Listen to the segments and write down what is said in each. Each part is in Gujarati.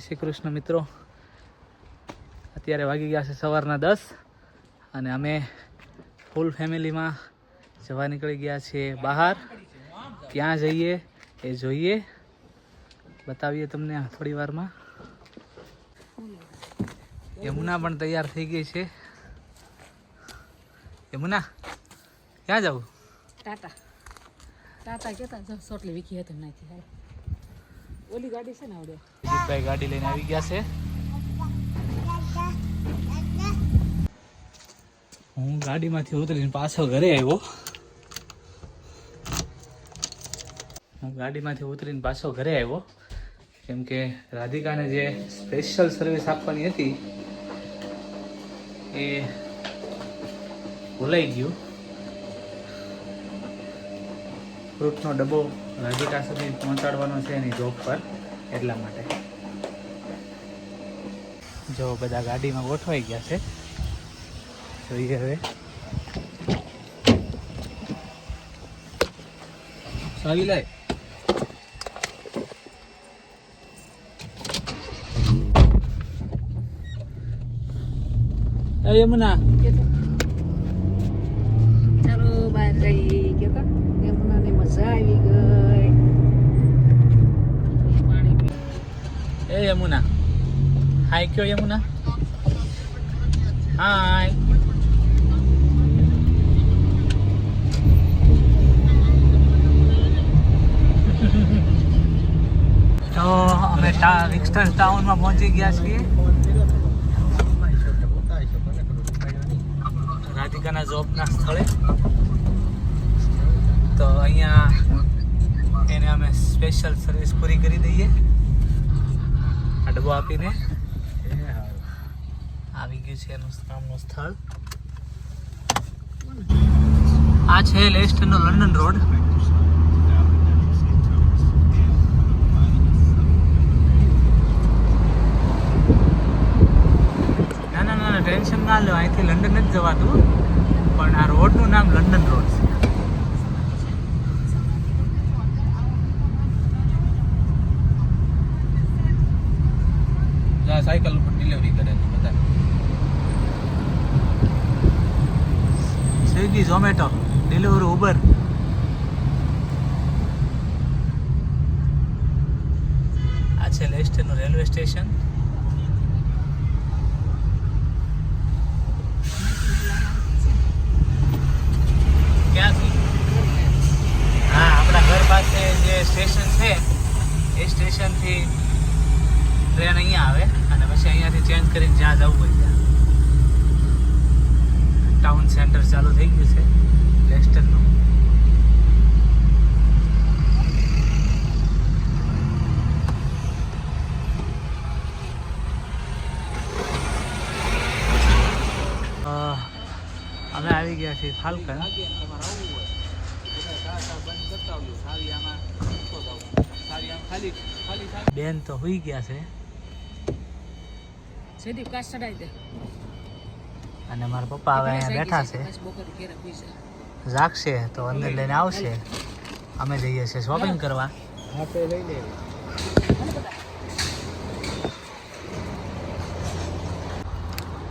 શ્રી કૃષ્ણ મિત્રો. અત્યારે વાગી ગયા છે સવારના દસ અને અમે ફૂલ ફેમિલીમાં જવા નીકળી ગયા છીએ બહાર. ક્યાં જઈએ એ જોઈએ. બતાવીએ તમને થોડી વારમાં. યમુના પણ તૈયાર થઈ ગઈ છે. યમુના, ક્યાં જવું? ટાટા. ટાટા કેતા સોટલી વીખી હતી નાખી ઓલી ગાડી છે ને આવડે? જીતભાઈ ગાડી લઈને આવી ગયા છે. હું ગાડીમાંથી ઉતરીને પાછો ઘરે આવ્યો. હું ગાડીમાંથી ઉતરીને પાછો ઘરે આવ્યો. કેમ કે રાધિકાને જે સ્પેશિયલ સર્વિસ આપવાની હતી, એ ભૂલાઈ ગયું. ફ્રૂટનો ડબ્બો રાધિકા સુધી પહોંચાડવાનો છે એની જોબ પર, એટલા માટે. જો બધા ગાડીમાં ગોઠવાઈ ગયા છે. જોઈએ હવે. સાવી લાય યમુના. ચાલો બહાર જઈએ. મજા આવી ગઈ એ યમુના. હાય કયો યમુના? હાય તો અમે વિક્સ્ટર ટાઉનમાં પહોંચી ગયા છીએ. રાધિકાના જોબના સ્થળે. અહીંયા એને અમે સ્પેશિયલ સર્વિસ પૂરી કરી દઈએ. અડવો આપીને. આવી ગયું છે એનું કામનું સ્થળ. આ છે લેસ્ટનો લંડન રોડ. ના ના ના, ટેન્શન ના લો. અહીંથી લંડન જ જવાતું. પણ આ રોડનું નામ લંડન રોડ છે. જ્યાં સાયકલ ઉપર ડિલિવરી કરે છે બધા. સ્વિગી ઝોમેટો ડિલિવરી ઉબર આ છે લેસ્ટનું રેલવે સ્ટેશન. સ્ટેશન છે, એ સ્ટેશનથી ટ્રેન અહીંયા આવે. પછી અહીંયાથી ચેન્જ કરીને જ્યાં જવું હોય ત્યાં. ટાઉન સેન્ટર ચાલુ થઈ ગયું છે લેસ્ટરનું અમે આવી ગયા છીએ ફાલ્કન. બેન તો હોઈ ગયા છે. સીધી કાચ ચડાવી દે. અને મારા પપ્પા હવે અહીંયા બેઠા છે. જાગશે તો અંદર લઈને આવશે. અમે જઈએ છીએ શોપિંગ કરવા.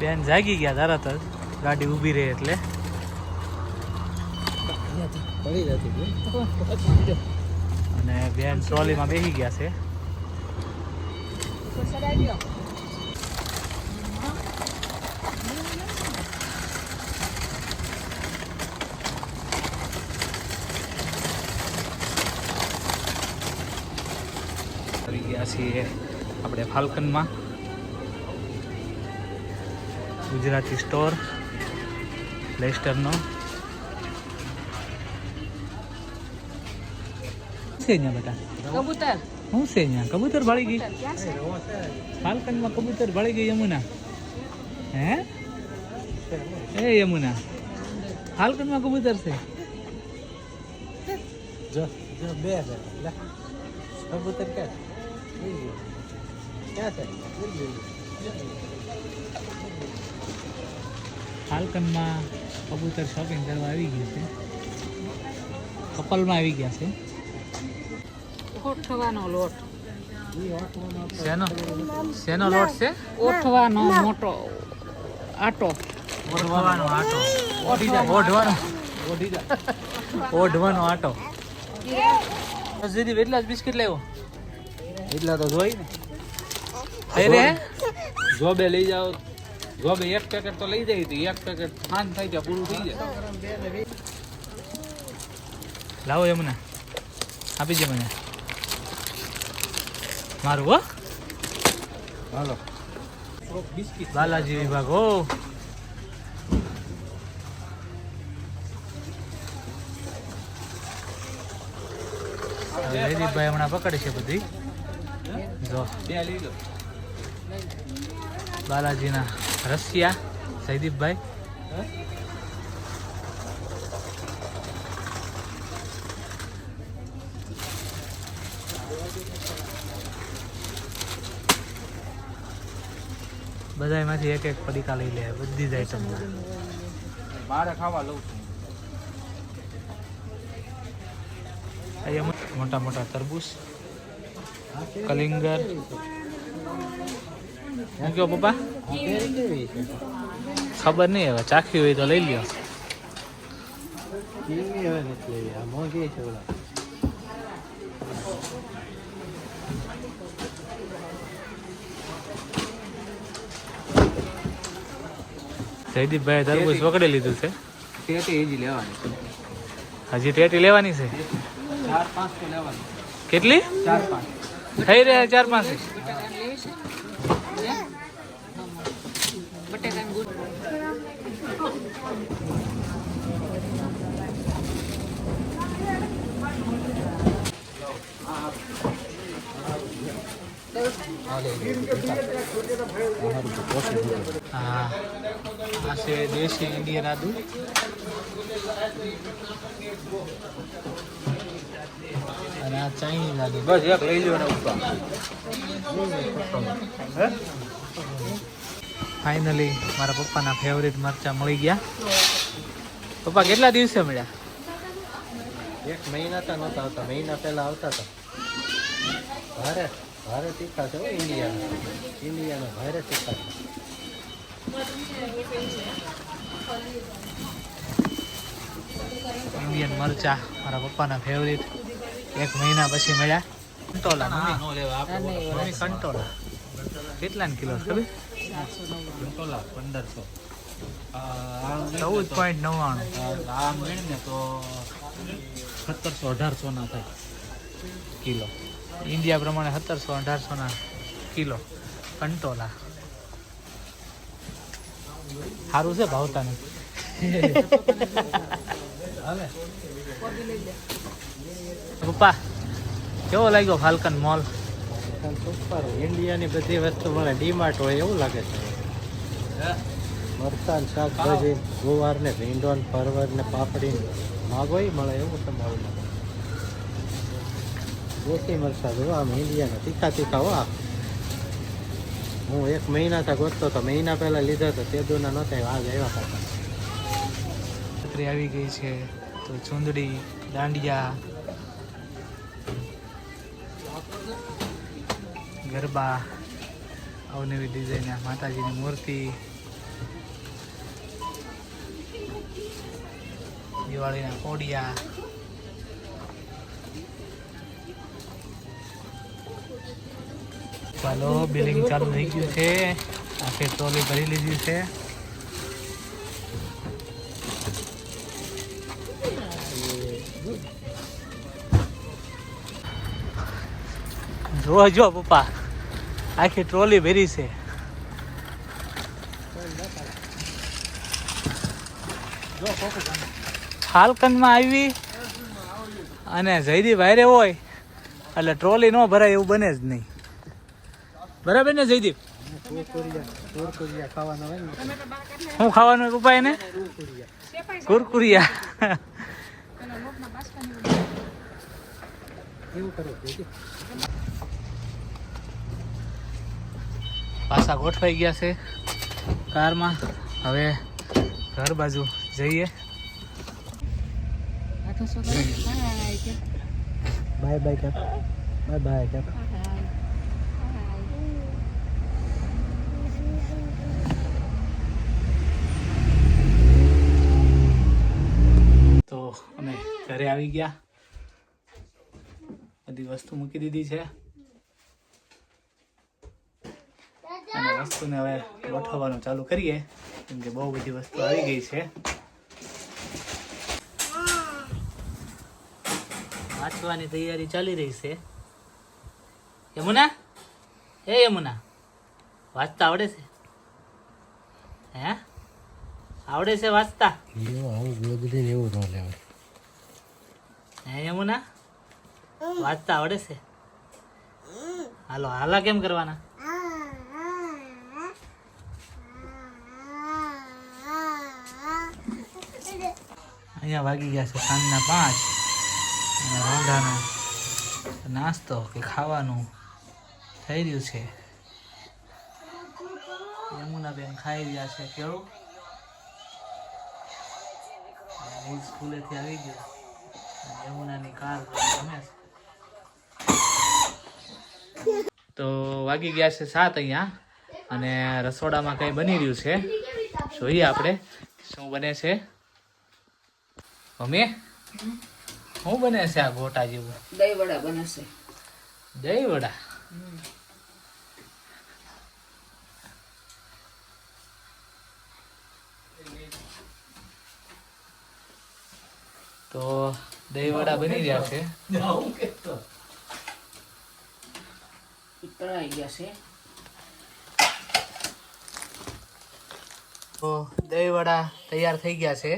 બેન જાગી ગયા તરત જ. ગાડી ઊભી રહી એટલે. પડી જતી અને બેન ટ્રોલીમાં બેસી ગયા છે ઉપર ચડાવી દ્યો. આવી ગયા છીએ આપણે ફાલ્કનમાં. ગુજરાતી સ્ટોર લેસ્ટરનો. છે અહીંયા બેટા? કબૂતર. શું છે અહીંયા? કબૂતર ભાળી ગઈ? ફાલ્કનમાં કબૂતર ભાળી ગઈ યમુના. હે? એ યમુના. ફાલ્કનમાં કબૂતર છે? જો જો બે કબૂતર ક્યાં ફાલ્કનમાં કબૂતર શોપિંગ કરવા આવી ગયું છે. કપલમાં આવી ગયા છે. ઓઠવાનો લોટ. શેનો? શેનો લોટ છે? ઓઠવાનો મોટો આટો. ઓઢવાનો આટો. ઓઢવાનો. ઓઢવાનો આટો. દીદી એટલા જ બિસ્કિટ લેવો એટલા તો જોઈ ને. રે? જોબે લઈ જાઓ. જોબે એક પેકેટ તો લઈ જાય હતી એક પેકેટ સાંજ થાય ત્યાં પૂરું થઈ જાય. લાવો એમને. આપી દે મને. મારું હો. હાલો. બિસ્કિટ બાલાજી વિભાગ હો. હવે હમણાં પકડે છે બધી. જો. બાલાજીના રસિયા સૈદીપભાઈ. બધા એમાંથી એક એક પડીકા લઈ લે બધી જ આઈટમ બહાર ખાવા લઉં છું. અહીંયા મોટા મોટા તરબૂચ. કલિંગર હું કયો પપ્પા ખબર નહીં હવે ચાખી હોય તો લઈ લ્યો જયદીપભાઈ તરબૂચ પકડી લીધું છે હજી ટેટી લેવાની. છે કેટલી? ચાર પાંચ. થઈ રહ્યા ચાર પાંચ. હા આ છે દેશી ઇન્ડિયન આદુ. અને આ આદુ બસ એક લઈ લો ને ઉપર ફાઇનલી મારા પપ્પાના ફેવરેટ મરચા મળી ગયા. પપ્પા કેટલા દિવસે મળ્યા? એક મહિના તો નહોતા આવતા મહિના પહેલા આવતા હતા. ભારે ભારે તીખા છે ઇન્ડિયા ઇન્ડિયાના. ઇન્ડિયાના ભારે તીખા છે. ઇન્ડિયન મરચા મારા પપ્પાના ફેવરિટ એક મહિના પછી મળ્યા. કંટોલા મમ્મી નો લેવા મમ્મી કંટોલા. કેટલા કિલો ખબર? કંટોલા પંદરસો. ચૌદ પોઈન્ટ નવ્વાણું. આમ તો સત્તરસો અઢારસો ના થાય. કિલો. ઇન્ડિયા પ્રમાણે સત્તરસો અઢારસોના કિલો. કંટોલા. સારું છે ભાવતાનું. પપ્પા કેવો લાગ્યો ફાલ્કન મોલ? સુપર. ઇન્ડિયાની બધી વસ્તુ મળે ડીમાર્ટ હોય એવું લાગે છે. મરચાં શાકભાજી ગુવાર ને ભીંડો ને પરવર ને પાપડી માગો મળે એવું તમારું દેશી મરચાં જો આમ ઇન્ડિયાના તીખા તીખા હો. હું એક મહિના થી ગોતતો તો મહિના પહેલાં લીધા તો તે દોના નહોતા આજ આવ્યા પાછા. છત્રી આવી ગઈ છે. તો ચુંદડી, દાંડિયા, ગરબા, અવનવી ડિઝાઇન માતાજીની મૂર્તિ, દિવાળીના કોડિયા, ચાલો બિલિંગ ચાલુ થઈ ગયું છે. આખે ટ્રોલી ભરી લીધી છે. જો જો પપ્પા. આખી ટ્રોલી ભરી છે. ફાલ્કનમાં આવી અને જયદીપ વાયરે હોય એટલે ટ્રોલી ન ભરાય એવું બને જ નહીં. બરાબર ને જયદીપ? ખાવાના શું ખાવાનું પપ્પા એને કુરકુરિયા એવું કરવું પાસા ગોઠવાઈ ગયા છે કારમાં. હવે ઘર બાજુ જઈએ. બાય બાય કેપ બાય બાય કેપ તો અમે ઘરે આવી ગયા. બધી વસ્તુ મૂકી દીધી છે. વસ્તુને હવે ગોઠવવાનું ચાલુ કરીએ. કેમ કે બહુ બધી વસ્તુ આવી ગઈ છે. વાંચવાની તૈયારી ચાલી રહી છે. યમુના? એ યમુના વાંચતા આવડે છે? હે? આવડે છે વાંચતા? એવું હે યમુના? વાંચતા આવડે છે? હાલો હાલા કેમ કરવાના? અહીંયા વાગી ગયા છે સાંજના પાંચ. અને રોંઢાનો નાસ્તો કે ખાવાનું થઈ રહ્યું છે. યમુનાબેન ખાઈ રહ્યા છે કેવું હું સ્કૂલેથી આવી ગયો. યમુનાની કાર ગમે તો વાગી ગયા છે સાત અહીંયા. અને રસોડામાં કંઈ બની રહ્યું છે. જોઈએ આપણે શું બને છે. મમ્મી? શું બને છે આ ગોટા જેવું? દહીં વડા બનશે દહીં વડા તો દહીં વડા બની રહ્યા છે. તળાઈ ગયા છે. તો દહીં વડા તૈયાર થઈ ગયા છે.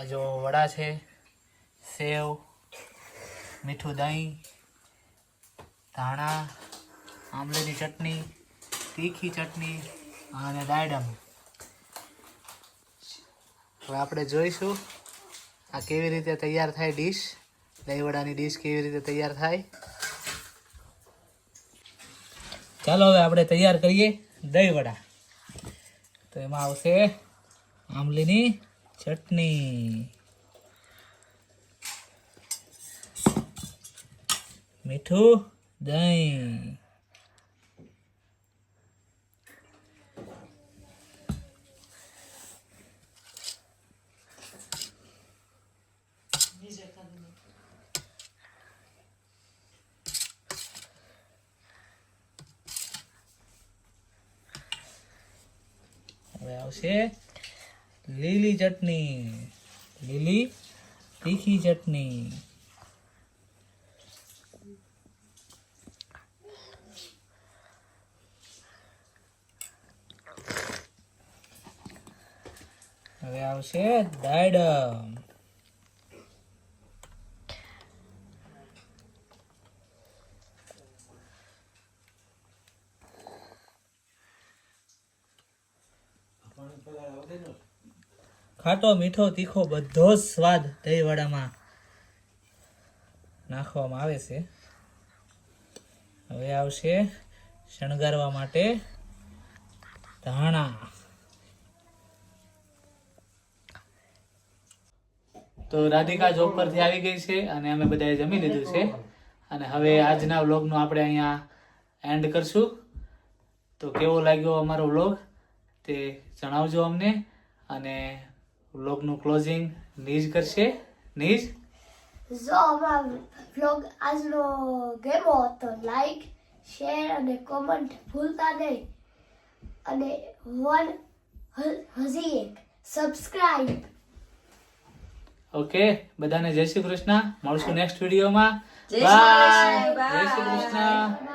આ જો વડા છે, સેવ, મીઠું દહીં, ધાણા, આમલીની ચટણી, તીખી ચટણી અને દાયડમ હવે આપણે જોઈશું આ કેવી રીતે તૈયાર થાય ડીશ, દહીં વડાની ડીશ કેવી રીતે તૈયાર થાય. ચાલો હવે આપણે તૈયાર કરીએ દહીં વડા. તો એમાં આવશે આમલીની ચટણી. મીઠું દહીં. હવે આવશે. લીલી ચટણી. લીલી તીખી ચટણી. હવે આવશે દાયડમ ખાટો, મીઠો, તીખો, બધો જ સ્વાદ દહીંવડામાં નાખવામાં આવે છે. હવે આવશે શણગારવા માટે ધાણા. તો રાધિકા જોબ પરથી આવી ગઈ છે અને અમે બધાએ જમી લીધું છે. અને હવે આજના વ્લોગનું આપણે અહીંયા એન્ડ કરશું. તો કેવો લાગ્યો અમારો વ્લોગ તે જણાવજો અમને. અને વ્લોગનું ક્લોઝિંગ નીજ કરશે. નીજ? જો અમારો વ્લોગ આજનો ગેમો તો લાઈક શેર અને કોમેન્ટ ભૂલતા નહીં. અને વન હજી એક સબસ્ક્રાઇબ ઓકે બધાને જય શ્રી કૃષ્ણ. મળશું નેક્સ્ટ વિડીયોમાં. બાય. જય શ્રી કૃષ્ણ.